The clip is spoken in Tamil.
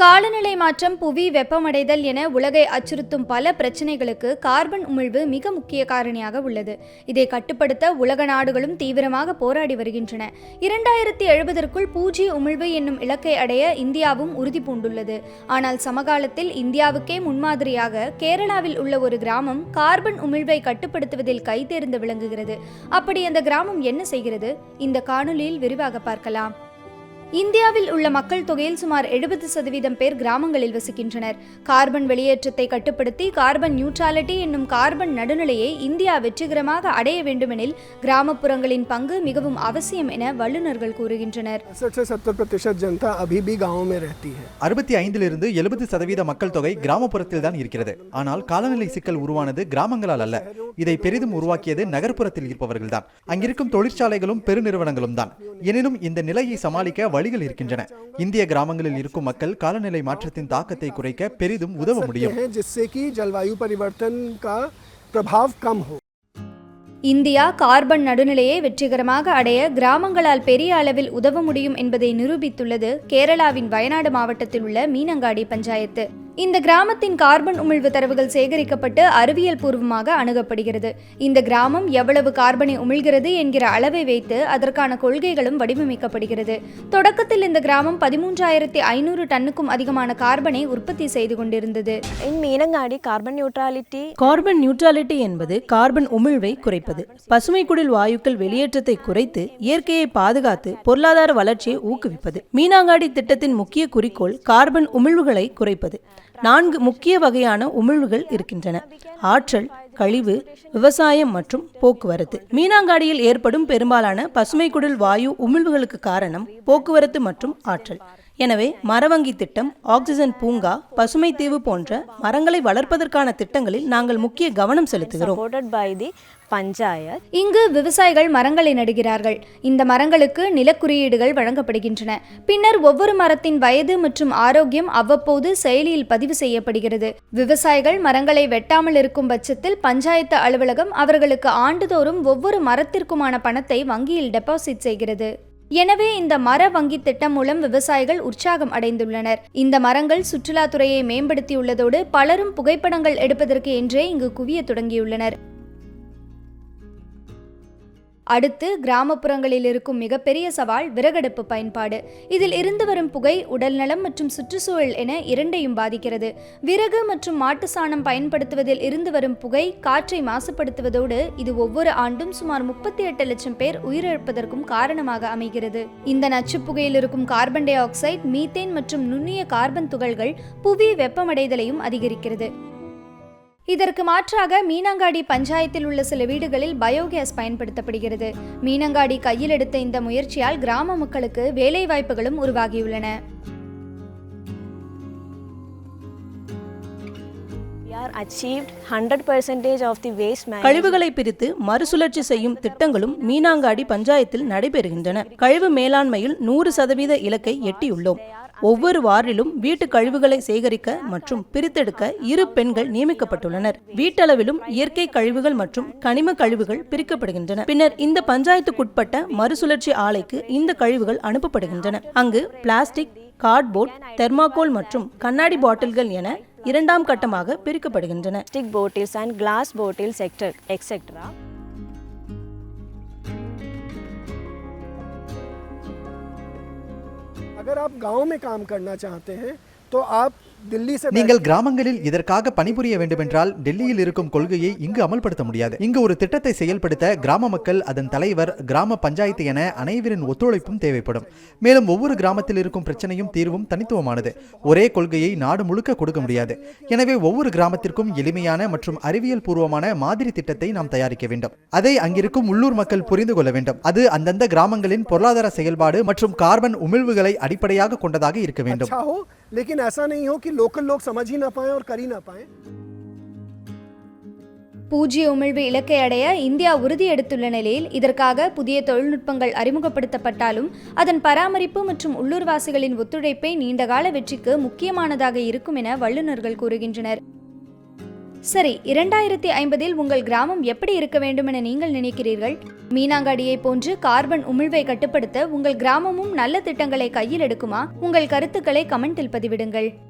காலநிலை மாற்றம் புவி வெப்பமடைதல் என உலகை அச்சுறுத்தும் பல பிரச்சனைகளுக்கு கார்பன் உமிழ்வு மிக முக்கிய காரணியாக உள்ளது. இதை கட்டுப்படுத்த உலக நாடுகளும் தீவிரமாக போராடி வருகின்றன. இரண்டாயிரத்தி எழுபதற்குள் பூஜ்ய உமிழ்வு என்னும் இலக்கை அடைய இந்தியாவும் உறுதி பூண்டுள்ளது. ஆனால் சமகாலத்தில் இந்தியாவுக்கே முன்மாதிரியாக கேரளாவில் உள்ள ஒரு கிராமம் கார்பன் உமிழ்வை கட்டுப்படுத்துவதில் கைதேர்ந்து விளங்குகிறது. அப்படி அந்த கிராமம் என்ன செய்கிறது? இந்த காணொலியில் விரிவாக பார்க்கலாம். இந்தியாவில் உள்ள மக்கள் தொகையில் சுமார் எழுபது சதவீதம் பேர் கிராமங்களில் வசிக்கின்றனர். கார்பன் வெளியேற்றத்தை கட்டுப்படுத்தி கார்பன் நியூட்ராலிட்டி என்னும் கார்பன் நடுநிலையை இந்தியா வெற்றிகரமாக அடைய வேண்டுமெனில் கிராமப்புறங்களின் பங்கு மிகவும் அவசியம் என வல்லுநர்கள் கூறுகின்றனர். அறுபத்தி ஐந்திலிருந்து எழுபது சதவீத மக்கள் தொகை கிராமப்புறத்தில் தான் இருக்கிறது. ஆனால் காலநிலை சிக்கல் உருவானது கிராமங்களால் அல்ல. இதை பெரிதும் உருவாக்கியது நகர்ப்புறத்தில் இருப்பவர்கள்தான். அங்கிருக்கும் தொழிற்சாலைகளும் பெருநிறுவனங்களும் தான். எனினும் இந்த நிலையை சமாளிக்க வழிகள் இருக்கின்றன. இந்திய கிராமங்களில் இருக்கும் மக்கள் காலநிலை மாற்றத்தின் தாக்கத்தை குறைக்க பெரிதும் உதவ முடியும். ஜல்வாயு பரிவர்த்தன் பிரபாவ் கம் ஹோ இந்தியா கார்பன் நடுநிலையை வெற்றிகரமாக அடைய கிராமங்களால் பெரிய அளவில் உதவ முடியும் என்பதை நிரூபித்துள்ளது கேரளாவின் வயநாடு மாவட்டத்தில் உள்ள மீனங்காடி பஞ்சாயத்து. இந்த கிராமத்தின் கார்பன் உமிழ்வு தரவுகள் சேகரிக்கப்பட்டு அறிவியல் பூர்வமாக அணுகப்படுகிறது. இந்த கிராமம் எவ்வளவு கார்பனை உமிழ்கிறது என்கிற அளவை வைத்து அதற்கான கொள்கைகளும் வடிவமைக்கப்படுகிறது. தொடக்கத்தில் இந்த கிராமம் பதிமூன்றாயிரத்தி ஐநூறு டன்னுக்கும் அதிகமான கார்பனை உற்பத்தி செய்து கொண்டிருந்தது. In Meenangadi, carbon neutrality carbon neutrality என்பது கார்பன் உமிழ்வை குறைப்பது. பசுமை குடில் வாயுக்கள் வெளியேற்றத்தை குறைத்து இயற்கையை பாதுகாத்து பொருளாதார வளர்ச்சியை ஊக்குவிப்பது. மீனாங்காடி திட்டத்தின் முக்கிய குறிக்கோள் கார்பன் உமிழ்வுகளை குறைப்பது. நான்கு முக்கிய வகையான உமிழ்வுகள் இருக்கின்றன. ஆற்றல் கழிவு விவசாயம் மற்றும் போக்குவரத்து. மீனாங்காடியில் ஏற்படும் பெரும்பாலான பசுமை குடில் வாயு உமிழ்வுகளுக்கு காரணம் போக்குவரத்து மற்றும் ஆற்றல். எனவே மரவங்கி திட்டம் ஆக்சிஜன் பூங்கா பசுமை தீவு போன்ற மரங்களை வளர்ப்பதற்கான திட்டங்களில் நாங்கள் முக்கிய கவனம் செலுத்துகிறோம். Supported by the Panchayat. இங்கு விவசாயிகள் மரங்களை நடுகிறார்கள். இந்த மரங்களுக்கு நிலக்குறியீடுகள் வழங்கப்படுகின்றன. பின்னர் ஒவ்வொரு மரத்தின் வயது மற்றும் ஆரோக்கியம் அவ்வப்போது செயலியில் பதிவு செய்யப்படுகிறது. விவசாயிகள் மரங்களை வெட்டாமல் இருக்கும் பட்சத்தில் பஞ்சாயத்து அலுவலகம் அவர்களுக்கு ஆண்டுதோறும் ஒவ்வொரு மரத்திற்குமான பணத்தை வங்கியில் டெபாசிட் செய்கிறது. எனவே இந்த மர வங்கி திட்டம் மூலம் விவசாயிகள் உற்சாகம் அடைந்துள்ளனர். இந்த மரங்கள் சுற்றுலாத்துறையை மேம்படுத்தியுள்ளதோடு பலரும் புகைப்படங்கள் எடுப்பதற்கு என்றே இங்கு குவிய தொடங்கியுள்ளனர். அடுத்து கிராமப்புறங்களில் இருக்கும் மிகப்பெரிய சவால் விறகடுப்பு பயன்பாடு. இதில் இருந்து வரும் புகை உடல்நலம் மற்றும் சுற்றுச்சூழல் என இரண்டையும் பாதிக்கிறது. விறகு மற்றும் மாட்டு சாணம் பயன்படுத்துவதில் இருந்து வரும் புகை காற்றை மாசுபடுத்துவதோடு இது ஒவ்வொரு ஆண்டும் சுமார் முப்பத்தி எட்டு லட்சம் பேர் உயிரிழப்பதற்கும் காரணமாக அமைகிறது. இந்த நச்சு புகையில் இருக்கும் கார்பன் டை ஆக்சைடு மீத்தேன் மற்றும் நுண்ணிய கார்பன் துகள்கள் புவி வெப்பமடைதலையும் அதிகரிக்கிறது. இதற்கு மாற்றாக மீனங்காடி பஞ்சாயத்தில் உள்ள சில வீடுகளில் பயோகேஸ் பயன்படுத்தப்படுகிறது. மீனங்காடி கையில் எடுத்த இந்த முயற்சியால் கிராம மக்களுக்கு வேலை வாய்ப்புகளும் உருவாகியுள்ளன. We are achieved 100 percentage of the waste management. கழிவுகளை பிரித்து மறுசுழற்சி செய்யும் திட்டங்களும் மீனாங்காடி பஞ்சாயத்தில் நடைபெறுகின்றன. கழிவு மேலாண்மையில் நூறு சதவீத இலக்கை எட்டியுள்ளோம். ஒவ்வொரு வார்டிலும் வீட்டு கழிவுகளை சேகரிக்க மற்றும் பிரித்தெடுக்க இரு பெண்கள் நியமிக்கப்பட்டுள்ளனர். வீட்டளவிலும் இயற்கை கழிவுகள் மற்றும் கனிம கழிவுகள் பிரிக்கப்படுகின்றன. பின்னர் இந்த பஞ்சாயத்துக்குட்பட்ட மறுசுழற்சி ஆலைக்கு இந்த கழிவுகள் அனுப்பப்படுகின்றன. அங்கு பிளாஸ்டிக் கார்ட்போர்ட் தெர்மாகோல் மற்றும் கண்ணாடி பாட்டில்கள் என இரண்டாம் கட்டமாக பிரிக்கப்படுகின்றன. Plastic and glass glass etcetera अगर आप गाँव में काम करना चाहते हैं तो आप நீங்கள் கிராமங்களில் இதற்காக பணிபுரிய வேண்டுமென்றால் டெல்லியில் இருக்கும் கொள்கையை இங்கு அமல்படுத்த முடியாது. இங்கு ஒரு திட்டத்தை செயல்படுத்த கிராம மக்கள் அதன் தலைவர் கிராம பஞ்சாயத்து என அனைவரின் ஒத்துழைப்பும் தேவைப்படும். மேலும் ஒவ்வொரு கிராமத்தில் இருக்கும் பிரச்சனையும் தீர்வும் தனித்துவமானது. ஒரே கொள்கையை நாடு முழுக்க கொடுக்க முடியாது. எனவே ஒவ்வொரு கிராமத்திற்கும் எளிமையான மற்றும் அறிவியல் பூர்வமான மாதிரி திட்டத்தை நாம் தயாரிக்க வேண்டும். அதை அங்கிருக்கும் உள்ளூர் மக்கள் புரிந்து கொள்ள வேண்டும். அது அந்தந்த கிராமங்களின் பொருளாதார செயல்பாடு மற்றும் கார்பன் உமிழ்வுகளை அடிப்படையாக கொண்டதாக இருக்க வேண்டும். अच्छा हो लेकिन ऐसा नहीं हो कि लोकल लोग समझ ही ना पाए और कर ही ना पाए பூஜ்ய உமிழ்வு இலக்கை அடைய இந்தியா உறுதி எடுத்துள்ள நிலையில் இதற்காக புதிய தொழில்நுட்பங்கள் அறிமுகப்படுத்தப்பட்டாலும் அதன் பராமரிப்பு மற்றும் உள்ளூர்வாசிகளின் ஒத்துழைப்பே நீண்டகால வெற்றிக்கு முக்கியமானதாக இருக்கும் என வல்லுநர்கள் கூறுகின்றனர் சரி இரண்டாயிரத்தி ஐம்பதில் உங்கள் கிராமம் எப்படி இருக்க வேண்டும் என நீங்கள் நினைக்கிறீர்கள் மீனாங்காடியை போன்று கார்பன் உமிழ்வை கட்டுப்படுத்த உங்கள் கிராமமும் நல்ல திட்டங்களை கையில் எடுக்குமா உங்கள் கருத்துக்களை கமெண்டில் பதிவிடுங்கள்